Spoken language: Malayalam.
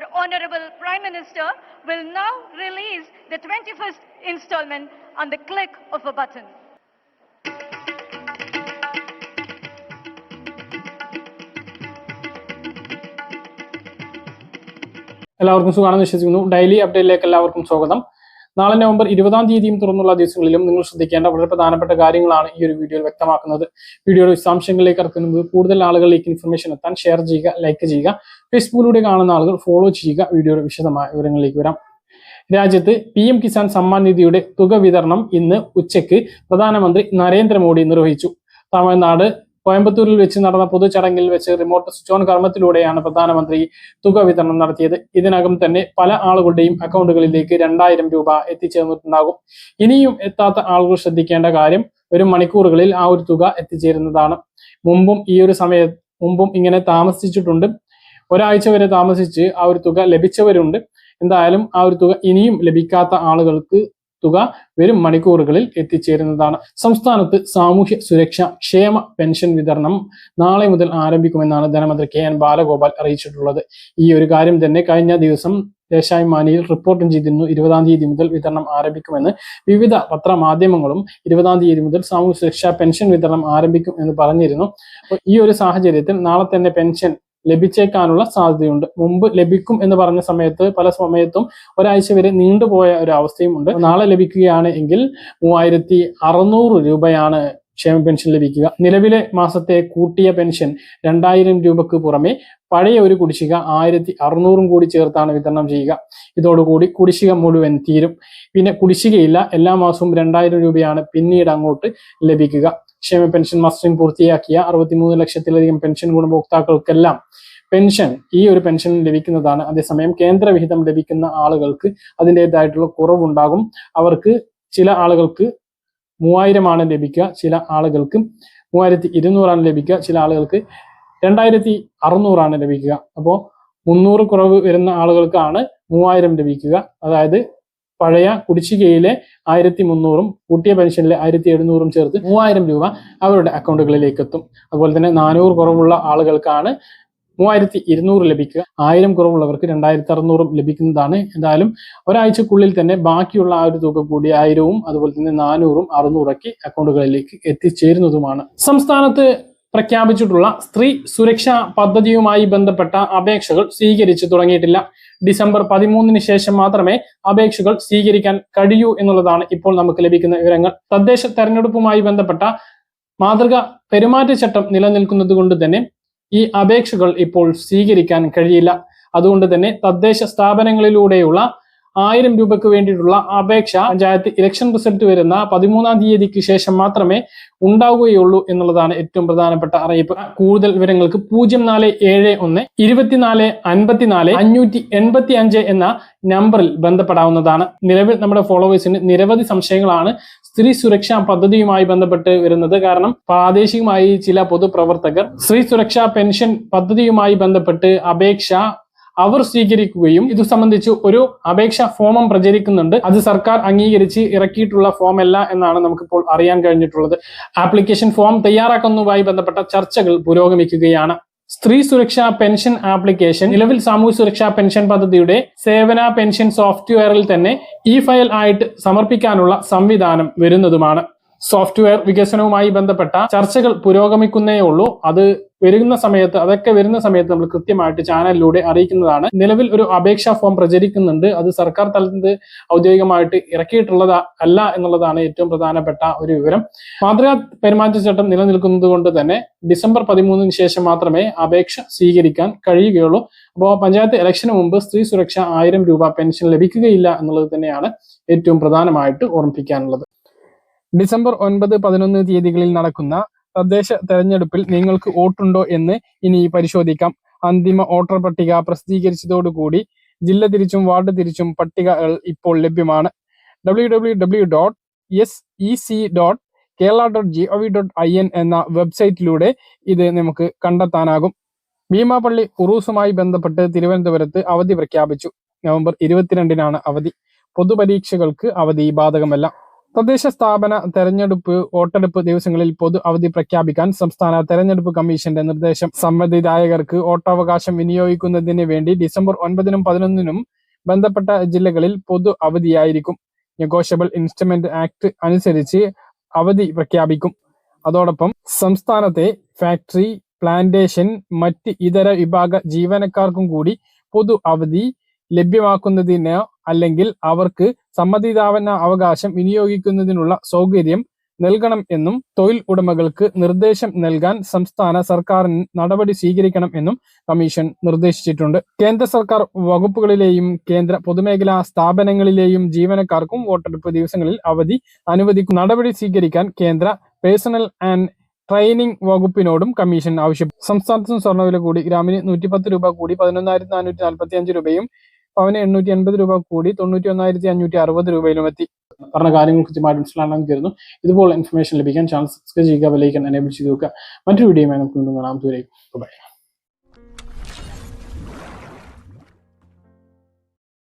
our Honorable Prime Minister will now release the 21st installment on the click of a button. എല്ലാവർക്കും സുഖമാണെന്ന് വിശ്വസിക്കുന്നു. ഡെയിലി അപ്ഡേറ്റിലേക്ക് എല്ലാവർക്കും സ്വാഗതം. നാളെ നവംബർ ഇരുപതാം തീയതിയും തുറന്നുള്ള ദിവസങ്ങളിലും നിങ്ങൾ ശ്രദ്ധിക്കേണ്ട വളരെ പ്രധാനപ്പെട്ട കാര്യങ്ങളാണ് ഈ ഒരു വീഡിയോയിൽ വ്യക്തമാക്കുന്നത്. വീഡിയോയുടെ വിശദാംശങ്ങളിലേക്ക് ഇറക്കുന്നത് കൂടുതൽ ആളുകളിലേക്ക് ഇൻഫർമേഷൻ എത്താൻ ഷെയർ ചെയ്യുക ലൈക്ക് ചെയ്യുക. ഫേസ്ബുക്കിലൂടെ കാണുന്ന ആളുകൾ ഫോളോ ചെയ്യുക. വീഡിയോയുടെ വിശദമായ വിവരങ്ങളിലേക്ക് വരാം. രാജ്യത്ത് പി എം കിസാൻ സമ്മാൻ നിധിയുടെ തുക വിതരണം ഇന്ന് ഉച്ചയ്ക്ക് പ്രധാനമന്ത്രി നരേന്ദ്രമോദി നിർവഹിച്ചു. തമിഴ്നാട് കോയമ്പത്തൂരിൽ വെച്ച് നടന്ന പൊതുചടങ്ങിൽ വെച്ച് റിമോട്ട് സ്വിച്ച് ഓൺ കർമ്മത്തിലൂടെയാണ് പ്രധാനമന്ത്രി തുക വിതരണം നടത്തിയത്. ഇതിനകം തന്നെ പല ആളുകളുടെയും അക്കൗണ്ടുകളിലേക്ക് രണ്ടായിരം രൂപ എത്തിച്ചേർന്നിട്ടുണ്ടാകും. ഇനിയും എത്താത്ത ആളുകൾ ശ്രദ്ധിക്കേണ്ട കാര്യം ഒരു മണിക്കൂറുകളിൽ ആ ഒരു തുക എത്തിച്ചേരുന്നതാണ്. മുമ്പും ഈ ഒരു സമയ മുമ്പും ഇങ്ങനെ താമസിച്ചിട്ടുണ്ട്. ഒരാഴ്ച വരെ താമസിച്ച് ആ ഒരു തുക ലഭിച്ചവരുണ്ട്. എന്തായാലും ആ ഒരു തുക ഇനിയും ലഭിക്കാത്ത ആളുകൾക്ക് തുക വരും മണിക്കൂറുകളിൽ എത്തിച്ചേരുന്നതാണ്. സംസ്ഥാനത്ത് സാമൂഹ്യ സുരക്ഷ ക്ഷേമ പെൻഷൻ വിതരണം നാളെ മുതൽ ആരംഭിക്കുമെന്നാണ് ധനമന്ത്രി കെ എൻ ബാലഗോപാൽ അറിയിച്ചിട്ടുള്ളത്. ഈ ഒരു കാര്യം തന്നെ കഴിഞ്ഞ ദിവസം ദേശാഭിമാനിയിൽ റിപ്പോർട്ടും ചെയ്തിരുന്നു. ഇരുപതാം തീയതി മുതൽ വിതരണം ആരംഭിക്കുമെന്ന്. വിവിധ പത്രമാധ്യമങ്ങളും ഇരുപതാം തീയതി മുതൽ സാമൂഹ്യ സുരക്ഷാ പെൻഷൻ വിതരണം ആരംഭിക്കും എന്ന് പറഞ്ഞിരുന്നു. ഈ ഒരു സാഹചര്യത്തിൽ നാളെ തന്നെ പെൻഷൻ ലഭിച്ചേക്കാനുള്ള സാധ്യതയുണ്ട്. മുമ്പ് ലഭിക്കും എന്ന് പറഞ്ഞ സമയത്ത് പല സമയത്തും ഒരാഴ്ച വരെ നീണ്ടുപോയ ഒരു അവസ്ഥയും ഉണ്ട്. നാളെ ലഭിക്കുകയാണ് എങ്കിൽ മൂവായിരത്തി രൂപയാണ് ക്ഷേമ പെൻഷൻ ലഭിക്കുക. നിലവിലെ മാസത്തെ കൂട്ടിയ പെൻഷൻ രണ്ടായിരം രൂപക്ക് പുറമെ പഴയ ഒരു കുടിശ്ശിക ആയിരത്തി അറുന്നൂറും കൂടി ചേർത്താണ് വിതരണം ചെയ്യുക. ഇതോടുകൂടി കുടിശ്ശിക മുഴുവൻ തീരും. പിന്നെ കുടിശ്ശികയില്ല എല്ലാ മാസവും രണ്ടായിരം രൂപയാണ് പിന്നീട് അങ്ങോട്ട് ലഭിക്കുക. ക്ഷേമ പെൻഷൻ മസ്റ്ററിംഗ് പൂർത്തിയാക്കിയ അറുപത്തിമൂന്ന് ലക്ഷത്തിലധികം പെൻഷൻ ഗുണഭോക്താക്കൾക്കെല്ലാം പെൻഷൻ ഈ ഒരു പെൻഷൻ ലഭിക്കുന്നതാണ്. അതേസമയം കേന്ദ്രവിഹിതം ലഭിക്കുന്ന ആളുകൾക്ക് അതിന്റെതായിട്ടുള്ള കുറവുണ്ടാകും. അവർക്ക് ചില ആളുകൾക്ക് മൂവായിരമാണ് ലഭിക്കുക. ചില ആളുകൾക്ക് മൂവായിരത്തി ഇരുന്നൂറാണ് ലഭിക്കുക. ചില ആളുകൾക്ക് രണ്ടായിരത്തി അറുന്നൂറാണ് ലഭിക്കുക. അപ്പോൾ മുന്നൂറ് കുറവ് വരുന്ന ആളുകൾക്കാണ് മൂവായിരം ലഭിക്കുക. അതായത് പഴയ കുടിശ്ശികയിലെ ആയിരത്തി മുന്നൂറും കൂട്ടിയ പെൻഷനിലെ ആയിരത്തി എഴുന്നൂറും ചേർത്ത് മൂവായിരം രൂപ അവരുടെ അക്കൗണ്ടുകളിലേക്ക് എത്തും അതുപോലെ തന്നെ നാനൂറ് കുറവുള്ള ആളുകൾക്കാണ് മൂവായിരത്തി ഇരുന്നൂറ് ലഭിക്കുക. ആയിരം കുറവുള്ളവർക്ക് രണ്ടായിരത്തി അറുന്നൂറും ലഭിക്കുന്നതാണ്. എന്തായാലും ഒരാഴ്ചക്കുള്ളിൽ തന്നെ ബാക്കിയുള്ള ആ ഒരു തുക കൂടി ആയിരവും അതുപോലെ തന്നെ നാനൂറും അറുന്നൂറൊക്കെ അക്കൗണ്ടുകളിലേക്ക് എത്തിച്ചേരുന്നതുമാണ്. സംസ്ഥാനത്ത് പ്രഖ്യാപിച്ചിട്ടുള്ള സ്ത്രീ സുരക്ഷാ പദ്ധതിയുമായി ബന്ധപ്പെട്ട അപേക്ഷകൾ സ്വീകരിച്ചു തുടങ്ങിയിട്ടില്ല. ഡിസംബർ പതിമൂന്നിന് ശേഷം മാത്രമേ അപേക്ഷകൾ സ്വീകരിക്കാൻ കഴിയൂ എന്നുള്ളതാണ് ഇപ്പോൾ നമുക്ക് ലഭിക്കുന്ന വിവരങ്ങൾ. തദ്ദേശ തെരഞ്ഞെടുപ്പുമായി ബന്ധപ്പെട്ട മാതൃക പെരുമാറ്റച്ചട്ടം നിലനിൽക്കുന്നത് കൊണ്ട് തന്നെ ഈ അപേക്ഷകൾ ഇപ്പോൾ സ്വീകരിക്കാൻ കഴിയില്ല. അതുകൊണ്ട് തന്നെ തദ്ദേശ സ്ഥാപനങ്ങളിലൂടെയുള്ള ആയിരം രൂപയ്ക്ക് വേണ്ടിയിട്ടുള്ള അപേക്ഷ പഞ്ചായത്ത് ഇലക്ഷൻ റിസൾട്ട് വരുന്ന പതിമൂന്നാം തീയതിക്ക് ശേഷം മാത്രമേ ഉണ്ടാവുകയുള്ളൂ എന്നുള്ളതാണ് ഏറ്റവും പ്രധാനപ്പെട്ട അറിയിപ്പ്. കൂടുതൽ വിവരങ്ങൾക്ക് പൂജ്യം നാല് ഏഴ് ഒന്ന് ഇരുപത്തിനാല് അൻപത്തിനാല് അഞ്ഞൂറ്റി എൺപത്തി അഞ്ച് എന്ന നമ്പറിൽ ബന്ധപ്പെടാവുന്നതാണ്. നിലവിൽ നമ്മുടെ ഫോളോവേഴ്സിന് നിരവധി സംശയങ്ങളാണ് സ്ത്രീ സുരക്ഷാ പദ്ധതിയുമായി ബന്ധപ്പെട്ട് വരുന്നത്. കാരണം പ്രാദേശികമായി ചില പൊതുപ്രവർത്തകർ സ്ത്രീ സുരക്ഷാ പെൻഷൻ പദ്ധതിയുമായി ബന്ധപ്പെട്ട് അപേക്ഷ അവർ സ്വീകരിക്കുകയും ഇത് സംബന്ധിച്ച് ഒരു അപേക്ഷ ഫോമും പ്രചരിക്കുന്നുണ്ട്. അത് സർക്കാർ അംഗീകരിച്ച് ഇറക്കിയിട്ടുള്ള ഫോം അല്ല എന്നാണ് നമുക്കിപ്പോൾ അറിയാൻ കഴിഞ്ഞിട്ടുള്ളത്. ആപ്ലിക്കേഷൻ ഫോം തയ്യാറാക്കുന്നതുമായി ബന്ധപ്പെട്ട ചർച്ചകൾ പുരോഗമിക്കുകയാണ്. സ്ത്രീ സുരക്ഷാ പെൻഷൻ ആപ്ലിക്കേഷൻ നിലവിൽ സാമൂഹ്യ സുരക്ഷാ പെൻഷൻ പദ്ധതിയുടെ സേവന പെൻഷൻ സോഫ്റ്റ്വെയറിൽ തന്നെ ഇ ഫയൽ ആയിട്ട് സമർപ്പിക്കാനുള്ള സംവിധാനം വരുന്നതുമാണ്. സോഫ്റ്റ്വെയർ വികസനവുമായി ബന്ധപ്പെട്ട ചർച്ചകൾ പുരോഗമിക്കുന്നേ ഉള്ളൂ. അത് വരുന്ന സമയത്ത് അതൊക്കെ വരുന്ന സമയത്ത് നമ്മൾ കൃത്യമായിട്ട് ചാനലിലൂടെ അറിയിക്കുന്നതാണ്. നിലവിൽ ഒരു അപേക്ഷാ ഫോം പ്രചരിക്കുന്നുണ്ട്. അത് സർക്കാർ തലത്തിൽ ഔദ്യോഗികമായിട്ട് ഇറക്കിയിട്ടുള്ളത് അല്ല എന്നുള്ളതാണ് ഏറ്റവും പ്രധാനപ്പെട്ട ഒരു വിവരം. മാതൃകാ പെരുമാറ്റച്ചട്ടം നിലനിൽക്കുന്നത് കൊണ്ട് തന്നെ ഡിസംബർ പതിമൂന്നിന് ശേഷം മാത്രമേ അപേക്ഷ സ്വീകരിക്കാൻ കഴിയുകയുള്ളൂ. അപ്പോൾ പഞ്ചായത്ത് ഇലക്ഷന് മുമ്പ് സ്ത്രീ സുരക്ഷ ആയിരം രൂപ പെൻഷൻ ലഭിക്കുകയില്ല എന്നുള്ളത് തന്നെയാണ് ഏറ്റവും പ്രധാനമായിട്ട് ഓർമ്മിപ്പിക്കാനുള്ളത്. ഡിസംബർ ഒൻപത് പതിനൊന്ന് തീയതികളിൽ നടക്കുന്ന തദ്ദേശ തെരഞ്ഞെടുപ്പിൽ നിങ്ങൾക്ക് വോട്ടുണ്ടോ എന്ന് ഇനി പരിശോധിക്കാം. അന്തിമ വോട്ടർ പട്ടിക പ്രസിദ്ധീകരിച്ചതോടുകൂടി ജില്ല തിരിച്ചും വാർഡ് തിരിച്ചും പട്ടികകൾ ഇപ്പോൾ ലഭ്യമാണ്. W dot S E C dot Kerala dot G O V dot I N എന്ന വെബ്സൈറ്റിലൂടെ ഇത് നമുക്ക് കണ്ടെത്താനാകും. ഭീമാപള്ളി ഉറൂസുമായി ബന്ധപ്പെട്ട് തിരുവനന്തപുരത്ത് അവധി പ്രഖ്യാപിച്ചു. നവംബർ ഇരുപത്തിരണ്ടിനാണ് അവധി. പൊതുപരീക്ഷകൾക്ക് അവധി ബാധകമല്ല. തദ്ദേശ സ്ഥാപന തെരഞ്ഞെടുപ്പ് വോട്ടെടുപ്പ് ദിവസങ്ങളിൽ പൊതു അവധി പ്രഖ്യാപിക്കാൻ സംസ്ഥാന തെരഞ്ഞെടുപ്പ് കമ്മീഷന്റെ നിർദ്ദേശം. സമ്മതിദായകർക്ക് വോട്ടവകാശം വിനിയോഗിക്കുന്നതിന് വേണ്ടി ഡിസംബർ ഒൻപതിനും പതിനൊന്നിനും ബന്ധപ്പെട്ട ജില്ലകളിൽ പൊതു അവധിയായിരിക്കും. നെഗോഷ്യബിൾ ഇൻസ്ട്രുമെന്റ് ആക്ട് അനുസരിച്ച് അവധി പ്രഖ്യാപിക്കും. അതോടൊപ്പം സംസ്ഥാനത്തെ ഫാക്ടറി പ്ലാന്റേഷൻ മറ്റ് ഇതര വിഭാഗ ജീവനക്കാർക്കും കൂടി പൊതു അവധി ലഭ്യമാക്കുന്നതിന് അല്ലെങ്കിൽ അവർക്ക് സമ്മതിദാവന അവകാശം വിനിയോഗിക്കുന്നതിനുള്ള സൗകര്യം നൽകണം എന്നും തൊഴിൽ ഉടമകൾക്ക് നിർദ്ദേശം നൽകാൻ സംസ്ഥാന സർക്കാരിന് നടപടി സ്വീകരിക്കണം എന്നും കമ്മീഷൻ നിർദ്ദേശിച്ചിട്ടുണ്ട്. കേന്ദ്ര സർക്കാർ വകുപ്പുകളിലെയും കേന്ദ്ര പൊതുമേഖലാ സ്ഥാപനങ്ങളിലെയും ജീവനക്കാർക്കും വോട്ടെടുപ്പ് ദിവസങ്ങളിൽ അവധി അനുവദിക്കും നടപടി സ്വീകരിക്കാൻ കേന്ദ്ര പേഴ്സണൽ ആൻഡ് ട്രെയിനിങ് വകുപ്പിനോടും കമ്മീഷൻ ആവശ്യപ്പെട്ടു. സംസ്ഥാനത്തും സ്വർണവില കൂടി ഗ്രാമിന് നൂറ്റിപ്പത്ത് രൂപ കൂടി പതിനൊന്നായിരത്തി നാനൂറ്റി നാൽപ്പത്തി അഞ്ച് രൂപയും പവന് എണ്ണൂറ്റി എൺപത് രൂപ കൂടി തൊണ്ണൂറ്റി ഒന്നായിരത്തി അഞ്ഞൂറ്റി അറുപത് രൂപയിലും എത്തി. പറഞ്ഞ കാര്യങ്ങൾ കൃത്യമായിട്ട് മനസ്സിലാണെന്ന് കരുതുന്നു. ഇതുപോലെ ഇൻഫർമേഷൻ ലഭിക്കാൻ ചാനൽ സബ്സ്ക്രൈബ് ചെയ്യുക വിലയിക്കാൻ എനേബിൾ ചെയ്ത് നോക്കുക മറ്റൊരു വീഡിയോയുമായി നമുക്ക് കാണാം. ദൂരേക്ക് ബൈ